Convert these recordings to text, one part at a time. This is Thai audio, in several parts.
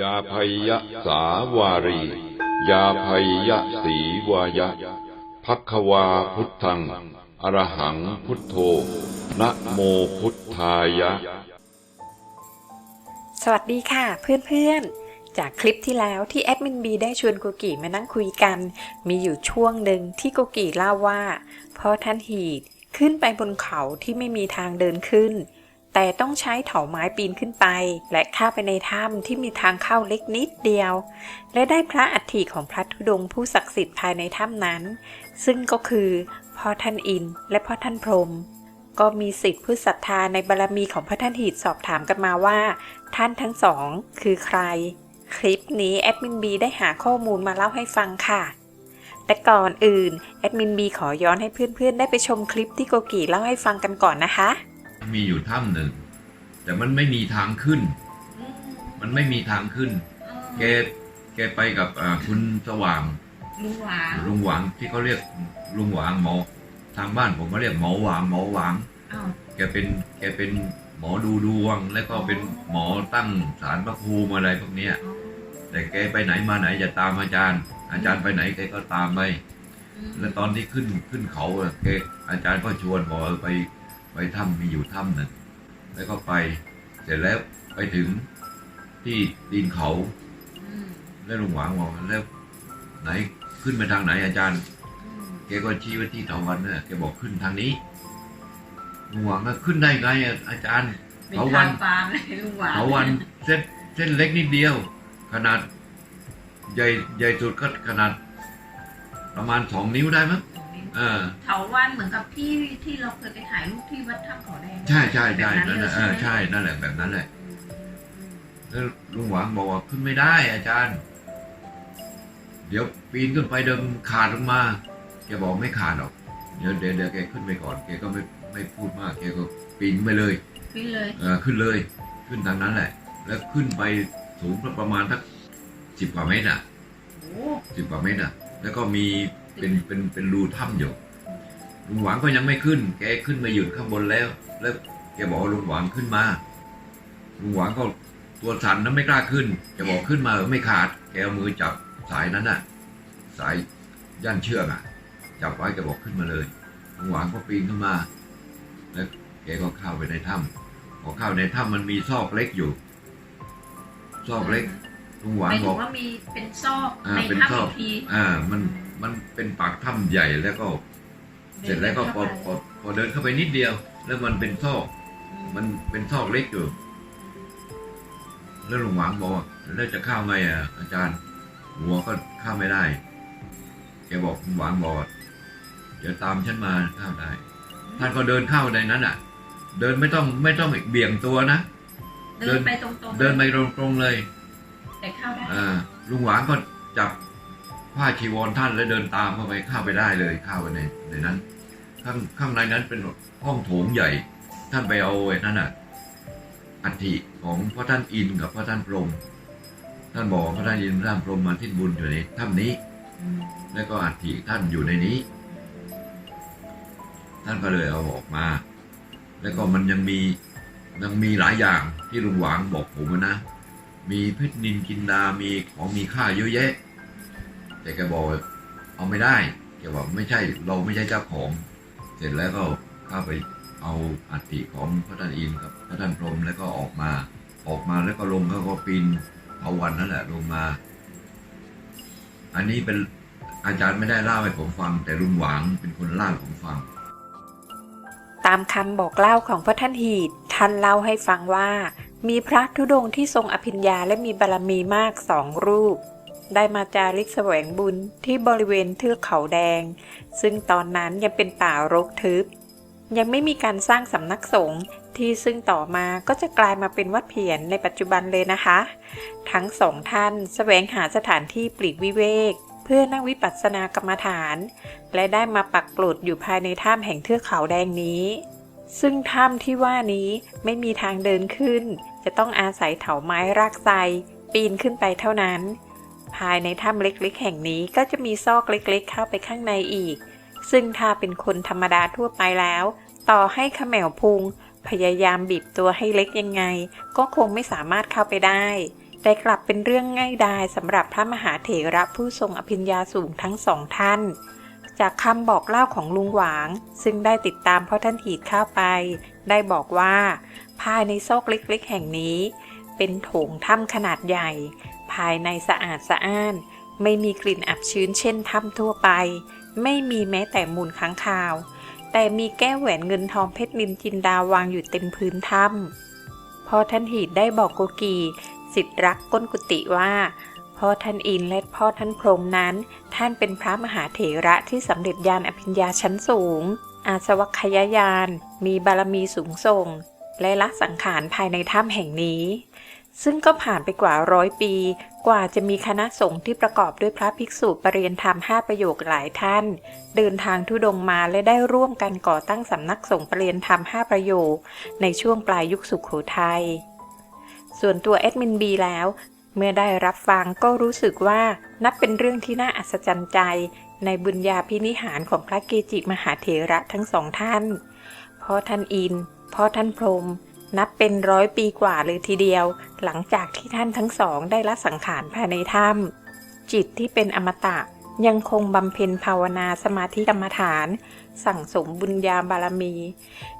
ยาภัยยะสาวารี ยาภัยยะสีวายะพักวาพุทธัง อรหังพุทโธ นะโมพุทธายะ สวัสดีค่ะเพื่อนๆ จากคลิปที่แล้วที่แอดมินบีได้ชวนโกกิมานั่งคุยกัน มีอยู่ช่วงหนึ่งที่โกกิเล่าว่าพ่อท่านหีดขึ้นไปบนเขาที่ไม่มีทางเดินขึ้น แต่ต้องใช้เถาไม้ปีนขึ้นไป และเข้าไปในถ้ำที่มีทางเข้าเล็กนิดเดียว และได้พระอัฐิของพระธุดงค์ผู้ศักดิ์สิทธิ์ภายในถ้ำนั้น ซึ่งก็คือพ่อท่านอินและพ่อท่านพรมก็มีสิทธิ์ผู้ศรัทธาในบารมีของพระท่านหีดสอบถามกันมาว่า ท่านทั้งสองคือใคร คลิปนี้แอดมินบีได้หาข้อมูลมาเล่าให้ฟังค่ะ แต่ก่อนอื่นแอดมินบีขอย้อนให้เพื่อนๆ ได้ไปชมคลิปที่โกกิเล่าให้ฟังกันก่อนนะคะ มีอยู่ถ้ำหนึ่ง แต่มันไม่มีทางขึ้น มันไม่มีทางขึ้น แกแกไปกับอ่าคุณสว่าง ลุงหวางลุงหวางที่เขาเรียกลุงหวางหมอทางบ้านผมก็เรียกหมอหวางหมอหวาง อ้าวแกเป็นแกเป็นหมอดูดวง แล้วก็เป็นหมอตั้งศาลพระภูมิอะไรพวกเนี้ยแต่แกไปไหนมาไหนจะตามอาจารย์ อาจารย์ไปไหนแกก็ตามไปแล้วตอนที่ขึ้นขึ้นเขาอะแกอาจารย์ก็ชวนบอกเออไป ไปถ้ำมีอยู่ถ้ำหนึ่งแล้วก็ไปเสร็จแล้วไปถึงที่ตีนเขาอืมแล้วลุงหวางบอกแล้วไหนขึ้นไปทางไหนอาจารย์อืมแกก็ชี้ไปที่เถาวันน่ะแกบอกขึ้นทางนี้ลุงหวางก็ขึ้นได้ไงอะอาจารย์เป็นเถาวัทานงฟาร์มเลยลุงหวางเถาวันเส้นเส้นเล็กนิดเดียว ขนาดใหญ่ใหญ่สุดก็ขนาดประมาณสองนิ้วได้มั้งเออเถาวันเหมือนกับที่ที่เราเคยไปถ่ายรูปที่วัดถ้ำเขาแดงใช่ใช่ใช่แบบนั่นแหละเลยเออไหมใช่นั่นแหละแบบนั้นแหละอืมอืมแล้วลุงหวางบอกว่าขึ้นไม่ได้ อาจารย์ เดี๋ยวปีนขึ้นไปเดิมขาดลงมาแกบอกไม่ขาดหรอกเดี๋ยวเดี๋ยวเดี๋ยวแกขึ้นไปก่อนแกก็ไม่ไม่พูดมากแกก็ปีนไปเลย ขึ้นเลยเออขึ้นเลย ขึ้นทางนั้นแหละ แล้วขึ้นไปสูงประมาณสักสิบกว่าเมตรอะโอ้สิบกว่าเมตรอะ แล้วก็มี เป็นเป็นเป็นรูถ้ำอยู่ลุงหวางก็ยังไม่ขึ้น แกขึ้นมาหยุดข้างบนแล้ว แล้วแกบอกว่าลุงหวางขึ้นมาลุงหวางก็ตัวสั่นนะไม่กล้าขึ้นแกบอกขึ้นมาเออไม่ขาด แกเอามือจับสายนั้นอะ สายย่านเชือกอะ จับไว้แกบอกขึ้นมาเลยลุงหวางก็ปีนขึ้นมา แล้วแกก็เข้าไปในถ้ำพอเข้าในถ้ำมันมีซอกเล็กอยู่ ซอกเล็กลุงหหวางมายบถึอกงว่ามีเป็นซอกอ่าในเป็นถ้ำซออีกกทีอ่ามัน มันเป็นปากถ้ำใหญ่แล้วก็ เสร็จแล้วก็พอพอพอเดินเข้าไปนิดเดียว แล้วมันเป็นซอกมันเป็นซอกเล็กอยู่แล้วลุงหวังบอกว่าแล้วจะเข้าไงอะ อาจารย์หัวก็เข้าไม่ได้แกบอกลุงหวังบอกว่าเดี๋ยวตามฉันมาเข้าได้ท่านก็เดินเข้าในนั้นอะ เดินไม่ต้องไม่ต้องเบี่ยงตัวนะเดินไปตรงๆเดินไปตรงๆเลย แต่เข้าได้อ่าลุงหวางก็จับ ผ้าชีวรท่านแล้วเดินตามเข้าไปเข้าไปได้เลยเข้าไปในในนั้น ข้างข้างในนั้นเป็นห้องโถงใหญ่ ท่านไปเอาไอ้นั่นอะอัฐิของพระท่านอินกับพระท่านพรมท่านบอกว่าพระท่านอินพระท่านพรมมาทิ้นบุญอยู่ในถ้ำนี้ แล้วก็อัฐิท่านอยู่ในนี้ ท่านก็เลยเอาออกมา แล้วก็มันยังมียังมีหลายอย่างที่ลุงหวางบอกผมนะ มีเพชรนินกินดา มีของมีค่าเยอะแยะ แต่แกบอกเอาไม่ได้แกบอกไม่ใช่เราไม่ใช่เจ้าของ เสร็จแล้วก็เข้าไปเอาอัฐิของพระท่านอินกับพระท่านพรหมแล้วก็ออกมา ออกมาแล้วก็ลงเขาก็ปีนเอาวันนั่นแหละลงมา อันนี้เป็นอาจารย์ไม่ได้เล่าให้ผมฟัง แต่ลุงหวางเป็นคนเล่าให้ผมฟัง ตามคำบอกเล่าของพระท่านหีดท่านเล่าให้ฟังว่า มีพระธุดงค์ที่ทรงอภิญญาและมีบารมีมากสองรูป ได้มาจาริกแสวงบุญที่บริเวณเทือกเขาแดง ซึ่งตอนนั้นยังเป็นป่ารกทึบ ยังไม่มีการสร้างสำนักสงฆ์ที่ซึ่งต่อมาก็จะกลายมาเป็นวัดเพียรในปัจจุบันเลยนะคะ ทั้งสองท่านแสวงหาสถานที่ปลีกวิเวก เพื่อนั่งวิปัสสนากรรมฐาน และได้มาปักกลดอยู่ภายในถ้ำแห่งเทือกเขาแดงนี้ ซึ่งถ้ำที่ว่านี้ไม่มีทางเดินขึ้น จะต้องอาศัยเถาไม้รากไทรปีนขึ้นไปเท่านั้น ภายในถ้ำเล็กๆ แห่งนี้ก็จะมีซอกเล็กๆ เข้าไปข้างในอีก ซึ่งถ้าเป็นคนธรรมดาทั่วไปแล้ว ต่อให้เขมวพุง พยายามบีบตัวให้เล็กยังไง ก็คงไม่สามารถเข้าไปได้ แต่กลับเป็นเรื่องง่ายดายสำหรับพระมหาเถระผู้ทรงอภิญญาสูงทั้งสองท่าน จากคำบอกเล่าของลุงหวาง ซึ่งได้ติดตามพ่อท่านหีดเข้าไป ได้บอกว่า ภายในซอกเล็กๆ แห่งนี้ เป็นโถงถ้ำขนาดใหญ่ ภายในสะอาดสะอ้าน ไม่มีกลิ่นอับชื้นเช่นถ้ำทั่วไป ไม่มีแม้แต่มูลค้างคาว แต่มีแก้วแหวนเงินทองเพชรนินจินดาวางอยู่เต็มพื้นถ้ำพอท่านหีดได้บอกโกกีสิทธิรักก้นกุฏิว่าพ่อท่านอินและพ่อท่านพรมนั้น ท่านเป็นพระมหาเถระที่สำเร็จญาณอภิญญาชั้นสูง อาสวัคยายาน มีบารมีสูงส่ง และละสังขารภายในถ้ำแห่งนี้ ซึ่งก็ผ่านไปกว่าร้อยปี กว่าจะมีคณะสงฆ์ที่ประกอบด้วยพระภิกษุปรริยนธรรมห้าประโยคหลายท่าน เดินทางทุดงมาและได้ร่วมกันก่อตั้งสำนักสงฆ์ปรริยนธรรมห้าประโยค ในช่วงปลายยุคสุขโขทัยส่วนตัวแอดมินบีแล้ว เมื่อได้รับฟังก็รู้สึกว่านับเป็นเรื่องที่น่าอัศจรรย์ใจ ในบุญญาพินิหารของพระเกจิมหาเถระทั้งสองท่านพ่อท่านอินพ่อท่านพรม นับเป็นร้อยปีกว่าเลยทีเดียว หลังจากที่ท่านทั้งสองได้ละสังขารภายในถ้ำจิตที่เป็นอมตะยังคงบำเพ็ญภาวนาสมาธิกรรมฐาน สั่งสมบุญญาบารมี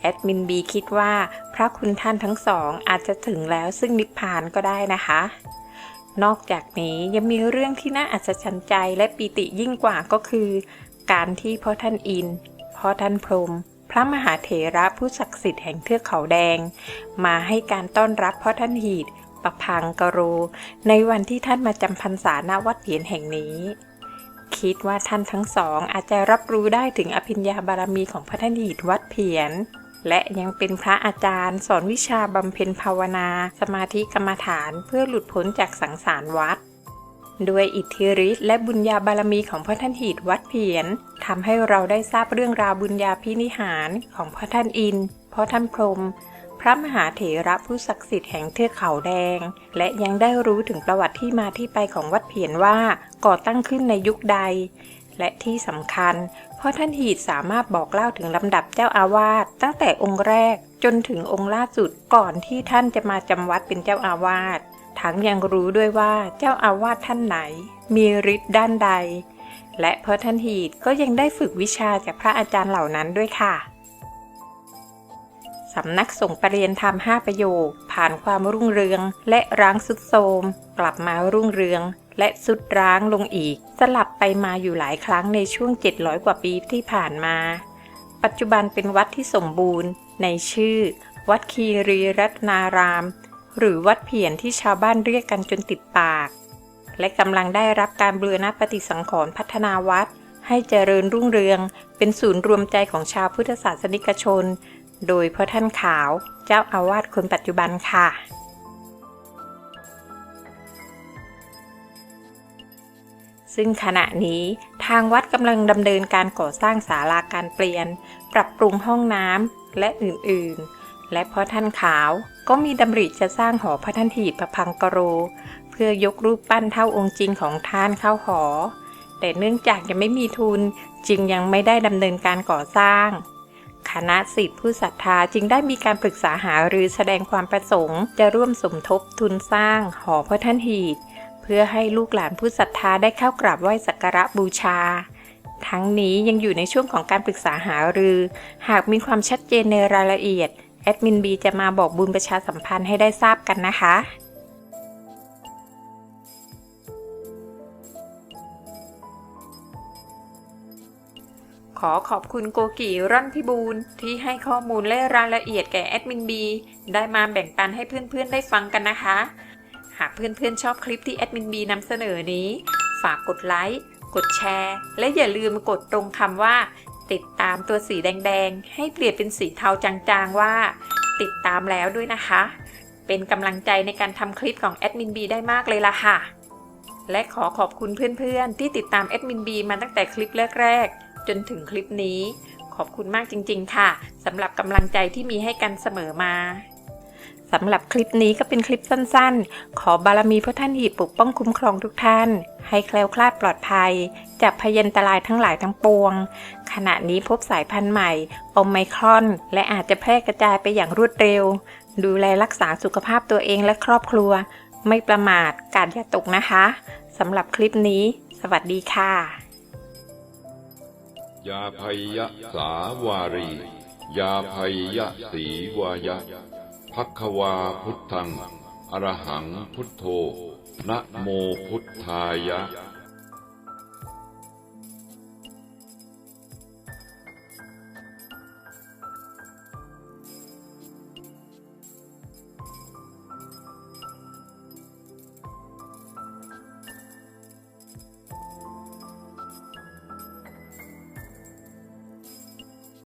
แอดมินบีคิดว่าพระคุณท่านทั้งสองอาจจะถึงแล้วซึ่งนิพพานก็ได้นะคะ นอกจากนี้ยังมีเรื่องที่น่าอัศจรรย์ใจและปีติยิ่งกว่าก็คือ การที่พ่อท่านอินพ่อท่านพรหม พระมหาเถระผู้ศักดิ์สิทธิ์แห่งเทือกเขาแดง มาให้การต้อนรับพ่อท่านหีดประพังกโร ในวันที่ท่านมาจำพรรษาณวัดเหียนแห่งนี้ คิดว่าท่านทั้งสองอาจจะรับรู้ได้ถึงอภิญญาบารมีของพระท่านหีดวัดเพียนและยังเป็นพระอาจารย์ สอนวิชาบำเพ็ญภาวนา สมาธิกรรมฐานเพื่อหลุดพ้นจากสังสารวัฏ ด้วยอิทธิฤทธิ์และบุญญาบารมีของพระท่านหีดวัดเพียนทำให้เราได้ทราบเรื่องราวบุญญาพินิหารของพระท่านอินพ่อท่านพรหมพระมหาเถระผู้ศักดิ์สิทธิ์แห่งเทือกเขาแดง และยังได้รู้ถึงประวัติที่มาที่ไปของวัดเพียนว่าก่อตั้งขึ้นในยุคใด และที่สำคัญพ่อท่านหีดสามารถบอกเล่าถึงลำดับเจ้าอาวาสตั้งแต่องค์แรกจนถึงองค์ล่าสุดก่อนที่ท่านจะมาจำวัดเป็นเจ้าอาวาส ทั้งยังรู้ด้วยว่าเจ้าอาวาสท่านไหน มีฤทธิ์ด้านใด และพ่อท่านหีดก็ยังได้ฝึกวิชาจากพระอาจารย์เหล่านั้นด้วยค่ะสำนักสงฆ์ปรริยนธรรม5ประโยค ผ่านความรุ่งเรือง และร้างสุดโทมกลับมารุ่งเรือง และสุดร้างลงอีก สลับไปมาอยู่หลายครั้งในช่วง 700 กว่าปีที่ผ่านมา ปัจจุบันเป็นวัดที่สมบูรณ์ ในชื่อ วัดคีรีรัตนาราม หรือวัดเพียนที่ชาวบ้านเรียกกันจนติดปาก และกำลังได้รับการบูรณปฏิสังขรณ์พัฒนาวัด ให้เจริญรุ่งเรือง เป็นศูนย์รวมใจของชาวพุทธศาสนิกชน โดยพ่อท่านขาวเจ้าอาวาสคนปัจจุบันค่ะ ซึ่งขณะนี้ทางวัดกำลังดำเนินการก่อสร้างศาลาการเปลี่ยน ปรับปรุงห้องน้ำและอื่นๆ และพ่อท่านขาว ก็มีดำริจะสร้างหอพระท่านถีประพังกโร เพื่อยกรูปปั้นเท่าองค์จริงของท่านเข้าหอ แต่เนื่องจากยังไม่มีทุนจึงยังไม่ได้ดำเนินการก่อสร้าง คณะสิทธิผู้ศรัทธาจึงได้มีการปรึกษาหารือแสดงความประสงค์ จะร่วมสมทบทุนสร้างหอพระท่านหีดเพื่อให้ลูกหลานผู้ศรัทธาได้เข้ากราบไหว้สักการะบูชา ทั้งนี้ยังอยู่ในช่วงของการปรึกษาหารือ หากมีความชัดเจนในรายละเอียด แอดมินบีจะมาบอกบุญประชาสัมพันธ์ให้ได้ทราบกันนะคะขอขอบคุณโกกิร่อนพิบูลที่ให้ข้อมูลและรายละเอียดแก่แอดมินบีได้มาแบ่งปันให้เพื่อนๆได้ฟังกันนะคะ หากเพื่อนๆชอบคลิปที่แอดมินบีนำเสนอนี้ ฝากกดไลค์ กดแชร์ และอย่าลืมกดตรงคำว่า ติดตามตัวสีแดงๆ ให้เปลี่ยนเป็นสีเทาจางๆว่า ติดตามแล้วด้วยนะคะ เป็นกำลังใจในการทำคลิปของแอดมินบีได้มากเลยล่ะค่ะ และขอขอบคุณเพื่อนๆ ที่ติดตามแอดมินบีมาตั้งแต่คลิปแรกๆ จนถึงคลิปนี้ ขอบคุณมากจริงๆ ค่ะสำหรับกำลังใจที่มีให้กันเสมอมา สำหรับคลิปนี้ก็เป็นคลิปสั้นๆ ขอบารมีพระท่านหีบปกป้องคุ้มครองทุกท่าน ให้แคล้วคลาดปลอดภัย จากพยันตรายทั้งหลายทั้งปวง ขณะนี้พบสายพันธุ์ใหม่โอไมครอน และอาจจะแพร่กระจายไปอย่างรวดเร็ว ดูแลรักษาสุขภาพตัวเองและครอบครัว ไม่ประมาทกาดอย่าตกนะคะสำหรับคลิปนี้ สวัสดีค่ะ ยาพยะสาวารี ยาพยะสีวายะ พักวาพุทธัง อรหังพุทโธ นะโมพุทธายะ